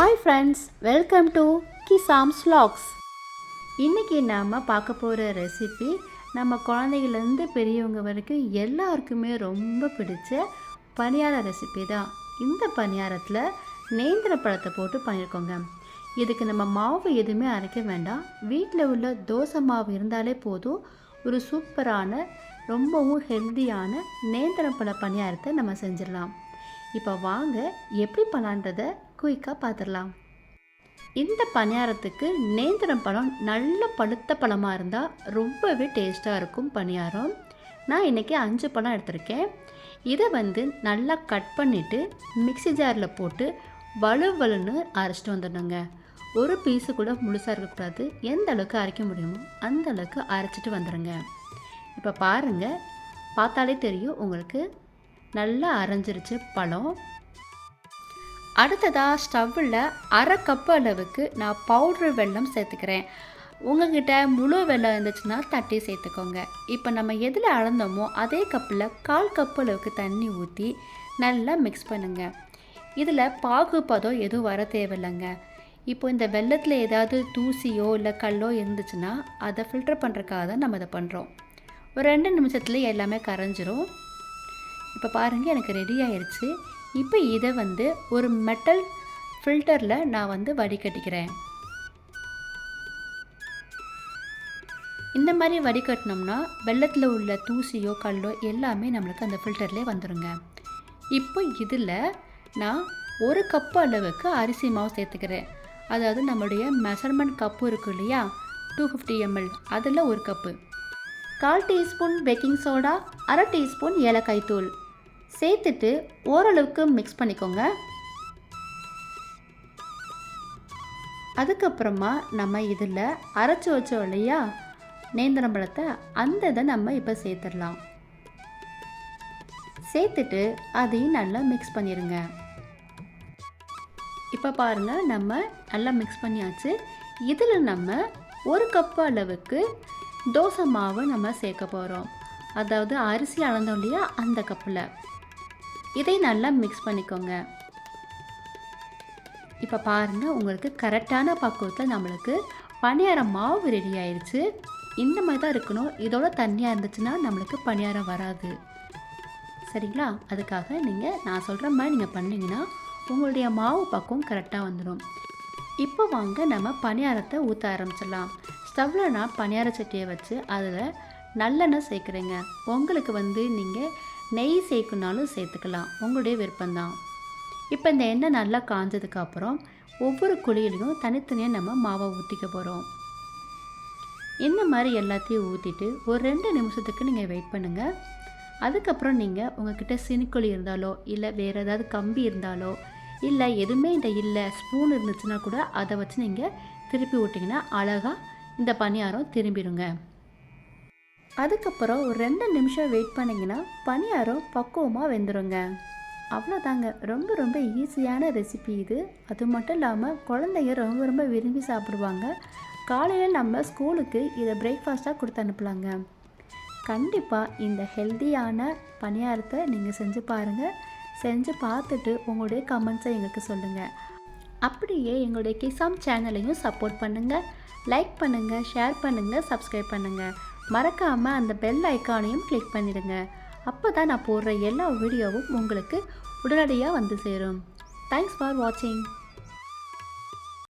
Hi friends welcome to கிசாம்ஸ் ஸ்லாக்ஸ் இன்றைக்கி நாம் பார்க்க போகிற ரெசிபி நம்ம குழந்தைகள்லேருந்து பெரியவங்க வரைக்கும் எல்லாருக்குமே ரொம்ப பிடிச்ச பணியார ரெசிபி தான். இந்த பணியாரத்தில் நேந்திர பழத்தை போட்டு பண்ணியிருக்கோங்க இதுக்கு நம்ம மாவு எதுவுமே அரைக்க வேண்டாம். வீட்டில் உள்ள தோசை மாவு இருந்தாலே போதும். ஒரு சூப்பரான ரொம்பவும் ஹெல்த்தியான நேந்திரம் பழ பணியாரத்தை நம்ம செஞ்சிடலாம். இப்போ வாங்க எப்படி பண்ணலான்றதை குயிக்காக பார்த்துடலாம் இந்த பணியாரத்துக்கு நேந்திரம் பழம் நல்ல பழுத்த பழமாக இருந்தால் ரொம்பவே டேஸ்ட்டாக இருக்கும் பணியாரம். நான் இன்றைக்கி அஞ்சு பழம் எடுத்திருக்கேன். இதை வந்து நல்லா கட் பண்ணிவிட்டு மிக்ஸி ஜாரில் போட்டு வலுவலுன்னு அரைச்சிட்டு வந்துடணுங்க. ஒரு பீஸு கூட முழுசாக இருக்கக்கூடாது. எந்த அளவுக்கு அரைக்க முடியுமோ அந்த அளவுக்கு அரைச்சிட்டு வந்துடுங்க. இப்போ பாருங்கள் பார்த்தாலே தெரியும் உங்களுக்கு நல்லா அரைஞ்சிருச்சு பழம். அடுத்ததாக ஸ்டவ்வில் அரை கப்பு அளவுக்கு நான் பவுட்ரு வெல்லம் சேர்த்துக்கிறேன். உங்ககிட்ட முழு வெள்ளம் இருந்துச்சுன்னா தட்டி சேர்த்துக்கோங்க. இப்போ நம்ம எதில் அளந்தோமோ அதே கப்பில் கால் கப்பு அளவுக்கு தண்ணி ஊற்றி நல்லா மிக்ஸ் பண்ணுங்கள் இதில் பாகுபதம் எதுவும் வர தேவையில்லைங்க. இப்போ இந்த வெள்ளத்தில் ஏதாவது தூசியோ இல்லை கல்லோ இருந்துச்சுன்னா அதை ஃபில்டர் பண்ணுறதுக்காக தான் நம்ம இதை பண்ணுறோம் ஒரு ரெண்டு நிமிஷத்துல எல்லாமே கரைஞ்சிரும். இப்போ பாருங்கள் எனக்கு ரெடி ஆயிடுச்சு இப்போ இதை வந்து ஒரு மெட்டல் ஃபில்டரில் நான் வந்து வடிகட்டிக்கிறேன். இந்த மாதிரி வடிகட்டினோம்னா வெள்ளத்தில் உள்ள தூசியோ கல்லோ எல்லாமே நம்மளுக்கு அந்த ஃபில்டர்லேயே வந்துடுங்க இப்போ இதில் நான் ஒரு கப்பு அளவுக்கு அரிசி மாவு சேர்த்துக்கிறேன். அதாவது நம்மளுடைய மெஷர்மெண்ட் கப்பு இருக்கு இல்லையா? டூ ஃபிஃப்டி எம்எல் அதில் ஒரு கப்பு. கால் டீஸ்பூன் பேக்கிங் சோடா அரை டீஸ்பூன் ஏலக்காய் தூள். சேர்த்துட்டு ஓரளவுக்கு மிக்ஸ் பண்ணிக்கோங்க. அதுக்கப்புறமா நம்ம இதில் அரைச்சி வச்சோம் இல்லையா நேந்திரம் பழத்தை அந்த இதை நம்ம இப்போ சேர்த்துடலாம். சேர்த்துட்டு அதையும் நல்லா மிக்ஸ் பண்ணிடுங்க இப்போ பாருங்கள் நம்ம நல்லா மிக்ஸ் பண்ணியாச்சு. இதில் நம்ம ஒரு கப்பு அளவுக்கு தோசை மாவு நம்ம சேர்க்க போகிறோம் அதாவது அரிசி அளந்தோம் இல்லையா அந்த கப்பில் இதை நல்லா மிக்ஸ் பண்ணிக்கோங்க. இப்போ பாருங்கள் உங்களுக்கு கரெக்டான பக்குவத்தில் நம்மளுக்கு பணியாரம் மாவு ரெடி ஆயிடுச்சு இந்த மாதிரி தான் இருக்கணும். இதோட தண்ணியாக இருந்துச்சுன்னா நம்மளுக்கு பணியாரம் வராது. சரிங்களா? அதுக்காக நீங்கள் நான் சொல்கிற மாதிரி நீங்கள் பண்ணிங்கன்னா உங்களுடைய மாவு பக்குவம் கரெக்டாக வந்துடும் இப்போ வாங்க நம்ம பணியாரத்தை ஊற்ற ஆரம்பிச்சிடலாம். ஸ்டவ்வில் நான் பணியார சட்டியை வச்சு அதில் நல்லெண்ணெய் சேர்க்குறேங்க. உங்களுக்கு வந்து நீங்கள் நெய் சேர்க்குனாலும் சேர்த்துக்கலாம். உங்களுடைய விருப்பம்தான். இப்போ இந்த எண்ணெய் நல்லா காஞ்சதுக்கப்புறம் ஒவ்வொரு குழியிலையும் தனித்தனியாக நம்ம மாவை ஊற்றிக்க போகிறோம் இந்த மாதிரி எல்லாத்தையும் ஊற்றிட்டு ஒரு ரெண்டு நிமிஷத்துக்கு நீங்கள் வெயிட் பண்ணுங்கள் அதுக்கப்புறம் நீங்கள் உங்ககிட்ட சினிக்குழி இருந்தாலோ இல்லை வேறு ஏதாவது கம்பி இருந்தாலோ இல்லை எதுவுமே இந்த இல்லை ஸ்பூன் இருந்துச்சுன்னா கூட அதை வச்சு நீங்கள் திருப்பி விட்டிங்கன்னா அழகாக இந்த பணியாரம் திரும்பிடுங்க. அதுக்கப்புறம் ஒரு ரெண்டு நிமிஷம் வெயிட் பண்ணிங்கன்னா பணியாரம் பக்குவமாக வெந்துடுங்க அவ்வளோதாங்க. ரொம்ப ரொம்ப ஈஸியான ரெசிபி இது. அது மட்டும் இல்லாமல் குழந்தைங்க ரொம்ப ரொம்ப விரும்பி சாப்பிடுவாங்க. காலையில் நம்ம ஸ்கூலுக்கு இதை பிரேக்ஃபாஸ்ட்டாக கொடுத்து அனுப்பலாங்க. கண்டிப்பாக இந்த ஹெல்த்தியான பணியாரத்தை நீங்கள் செஞ்சு பாருங்கள் செஞ்சு பார்த்துட்டு உங்களுடைய கமெண்ட்ஸை எங்களுக்கு சொல்லுங்கள் அப்படியே எங்களுடைய கிசாம் சேனலையும் சப்போர்ட் பண்ணுங்கள் லைக் பண்ணுங்கள் ஷேர் பண்ணுங்கள் சப்ஸ்கிரைப் பண்ணுங்கள் மறக்காமல் அந்த பெல் ஐக்கானையும் கிளிக் பண்ணிடுங்க. அப்போ தான் நான் போடுற எல்லா வீடியோவும் உங்களுக்கு உடனடியாக வந்து சேரும். தேங்க்ஸ் ஃபார் வாட்சிங்